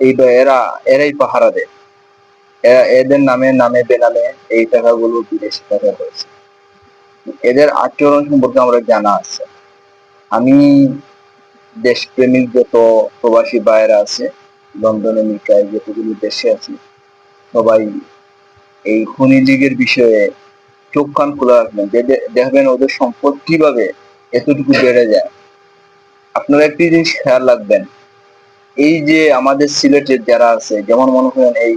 এই এরা, এরাই পাহারা দেয় এরা এদের নামে নামে, বেনামে এই টাকাগুলো বিদেশি টাকা হয়েছে। এদের আচরণ সম্পর্কে আমরা জানা আছে। আমি দেশপ্রেমিক যত প্রবাসী বাইরা আছে, লন্ডন আমেরিকায় যতগুলো দেশে আছে, সবাই এই খনি লীগের বিষয়ে চোখ কান খোলা রাখবেন। দেখবেন ওদের সম্পদ কীভাবে এতটুকু বেড়ে যায়। আপনারা একটি জিনিস খেয়াল রাখবেন এই যে আমাদের সিলেটের যারা আছে, যেমন মনে করেন এই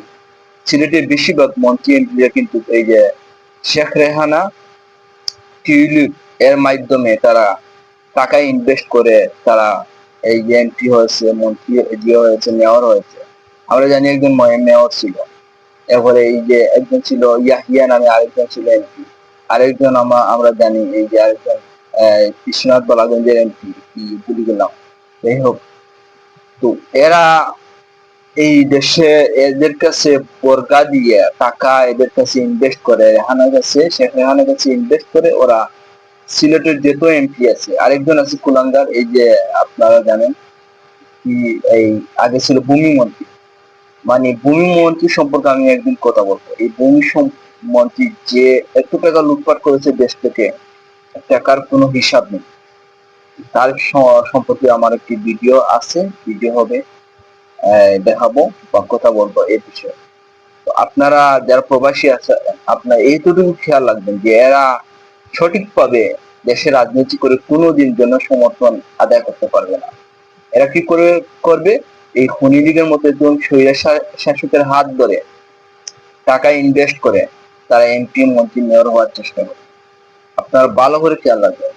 সিলেটের বেশিরভাগ মন্ত্রী এমপিরা কিন্তু এই যে শেখ রেহানা, টিউলিপ এর মাধ্যমে তারা টাকা ইনভেস্ট করে তারা এই যে এমপি হয়েছে, মন্ত্রী যে হয়েছে মেয়র হয়েছে। আমরা জানি একজন মেয়র ছিল। এরপরে এই যে একজন ছিল ইয়াহিয়া নামে আরেকজন ছিল এমপি আরেকজন আমরা আমরা জানি এই যে আরেকজন কৃষ্ণনাথ বালাগঞ্জের এমপি ভুলে গেলাম। যাই হোক তো এরা এই দেশে এদের কাছে বর্গা দিয়ে টাকা এদের কাছে ইনভেস্ট করে রেহানার কাছে শেখ রেহানার কাছে ইনভেস্ট করে ওরা সিলেটের যত এমপি আছে, আরেকজন আছে কুলাঙ্গার, এই যে আপনারা জানেন কি এই আগে ছিল ভূমি মন্ত্রী। মানে ভূমি মন্ত্রী সম্পর্কে আমি একদিন কথা বলব। এই ভূমি মন্ত্রী যে এত টাকা লুটপাট করেছে দেশ থেকে, টাকার কোনো হিসাব নেই। তার সম্পর্কে আমার একটি ভিডিও আছে। ভিডিও হবে দেখাবো বা কথা বলব এই বিষয়ে। তো আপনারা যারা প্রবাসী আছে আপনারা এইটুকু খেয়াল রাখবেন যে এরা রাজনীতি করে জন্য সমর্থন আদায় করতে পারবে না। এরা কি করে করবে? এই খনি মতো একজন শাসকের হাত ধরে টাকা ইনভেস্ট করে তারা এমপি মন্ত্রী মেয়র হওয়ার চেষ্টা করে। আপনারা ভালো করে খেয়াল রাখবেন।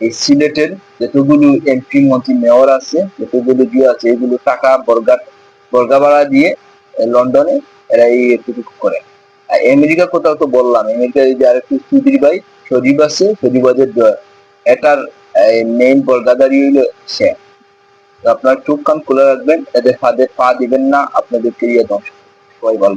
এই সিলেটের যতগুলো এমপি মন্ত্রী, মেয়র আছে, যতগুলো দিয়ে আছে, এগুলো টাকা বর্গা বর্গা ভাড়া দিয়ে লন্ডনে এরা এই এতটুকু করে। আর আমেরিকা কোথাও তো বললাম, আমেরিকা এই যে আরেকটু সুধীর ভাই সজীব আছে সজীবাজের এটার মেইন বর্গাদারি হইল সে। আপনার চোখ কান খুলে রাখবেন, এদের ফাঁদে পা দিবেন না, আপনাদের ক্রিয়া ধ্বংস। সবাই ভালো।